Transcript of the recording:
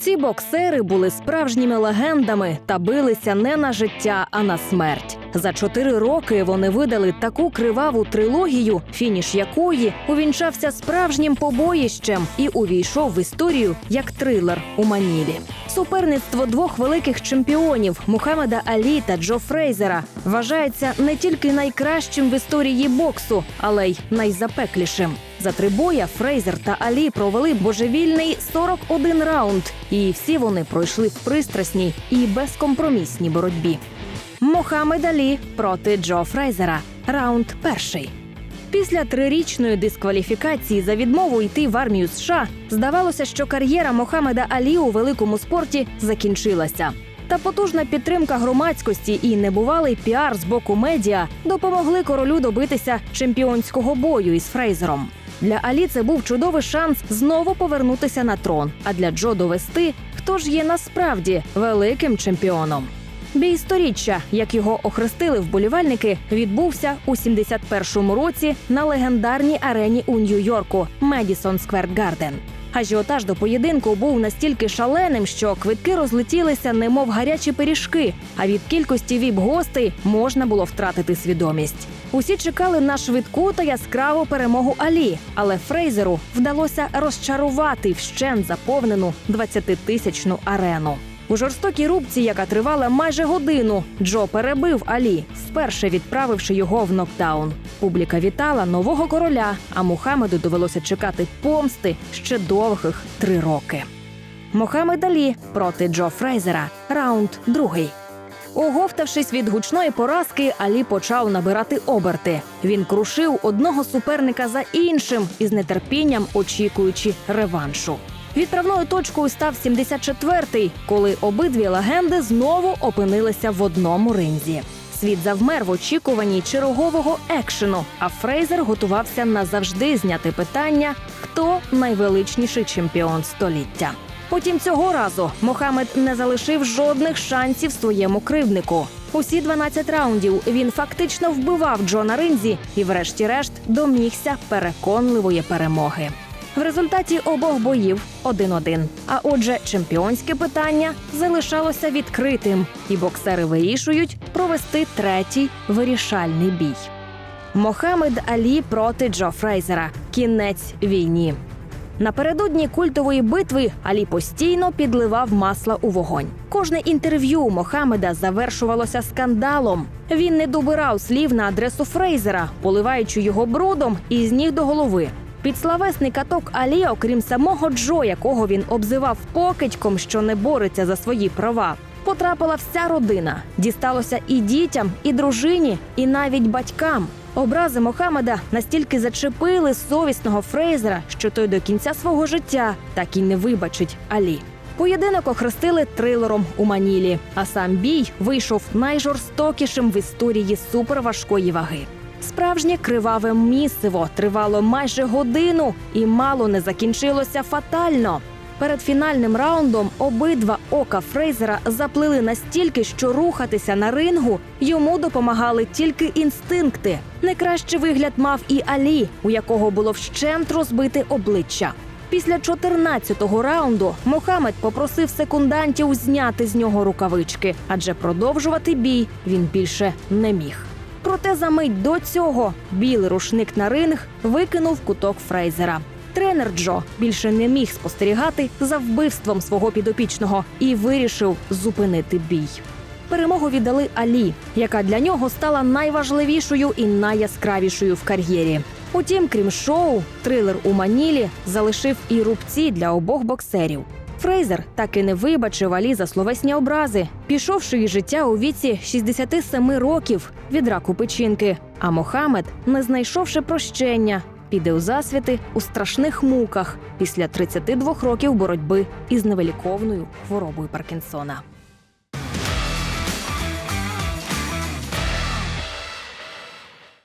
Ці боксери були справжніми легендами та билися не на життя, а на смерть. За чотири роки вони видали таку криваву трилогію, фініш якої увінчався справжнім побоїщем і увійшов в історію як трилер у Манілі. Суперництво двох великих чемпіонів Мухаммеда Алі та Джо Фрейзера вважається не тільки найкращим в історії боксу, але й найзапеклішим. За три боя Фрейзер та Алі провели божевільний 41 раунд, і всі вони пройшли в пристрасній і безкомпромісній боротьбі. Мохамед Алі проти Джо Фрейзера. Раунд перший. Після трирічної дискваліфікації за відмову йти в армію США здавалося, що кар'єра Мохамеда Алі у великому спорті закінчилася. Та потужна підтримка громадськості і небувалий піар з боку медіа допомогли королю добитися чемпіонського бою із Фрейзером. Для Алі це був чудовий шанс знову повернутися на трон. А для Джо довести, хто ж є насправді великим чемпіоном. Бій сторіччя, як його охрестили вболівальники, відбувся у 71-му році на легендарній арені у Нью-Йорку Медісон Сквер Гарден. Ажіотаж до поєдинку був настільки шаленим, що квитки розлетілися, немов гарячі пиріжки. А від кількості віп-гостей можна було втратити свідомість. Усі чекали на швидку та яскраву перемогу Алі, але Фрейзеру вдалося розчарувати вщен заповнену 20-тисячну арену. У жорстокій рубці, яка тривала майже годину, Джо перебив Алі, вперше відправивши його в нокдаун. Публіка вітала нового короля, а Мухаммеду довелося чекати помсти ще довгих три роки. Мохамед Алі проти Джо Фрейзера. Раунд другий. Оговтавшись від гучної поразки, Алі почав набирати оберти. Він крушив одного суперника за іншим із нетерпінням очікуючи реваншу. Відправною точкою став 74-й, коли обидві легенди знову опинилися в одному ринзі. Світ завмер в очікуванні чергового екшену, а Фрейзер готувався назавжди зняти питання, хто найвеличніший чемпіон століття. Потім цього разу Мохамед не залишив жодних шансів своєму кривднику. Усі 12 раундів він фактично вбивав Джона Ринзі і, врешті-решт, домігся переконливої перемоги. В результаті обох боїв 1-1. А отже, чемпіонське питання залишалося відкритим, і боксери вирішують провести третій вирішальний бій. Мохамед Алі проти Джо Фрейзера. Кінець війні. Напередодні культової битви Алі постійно підливав масла у вогонь. Кожне інтерв'ю Мохамеда завершувалося скандалом. Він не добирав слів на адресу Фрейзера, поливаючи його брудом із ніг до голови. Під славесний каток Алі, окрім самого Джо, якого він обзивав покидьком, що не бореться за свої права, потрапила вся родина. Дісталося і дітям, і дружині, і навіть батькам. Образи Мохамеда настільки зачепили совісного Фрейзера, що той до кінця свого життя так і не вибачить Алі. Поєдинок охрестили трилером у Манілі, а сам бій вийшов найжорстокішим в історії суперважкої ваги. Справжнє криваве місиво тривало майже годину і мало не закінчилося фатально. Перед фінальним раундом обидва ока Фрейзера заплили настільки, що рухатися на рингу йому допомагали тільки інстинкти. Найкращий вигляд мав і Алі, у якого було вщент розбите обличчя. Після 14-го раунду Мохамед попросив секундантів зняти з нього рукавички, адже продовжувати бій він більше не міг. Проте за мить до цього білий рушник на ринг викинув куток Фрейзера. Тренер Джо більше не міг спостерігати за вбивством свого підопічного і вирішив зупинити бій. Перемогу віддали Алі, яка для нього стала найважливішою і найяскравішою в кар'єрі. Утім, крім шоу, трилер у Манілі залишив і рубці для обох боксерів. Фрейзер так і не вибачив Алі за словесні образи, пішовши із життя у віці 67 років від раку печінки. А Мохамед, не знайшовши прощення, піде у засвіти у страшних муках після 32 років боротьби із невеликовною хворобою Паркінсона.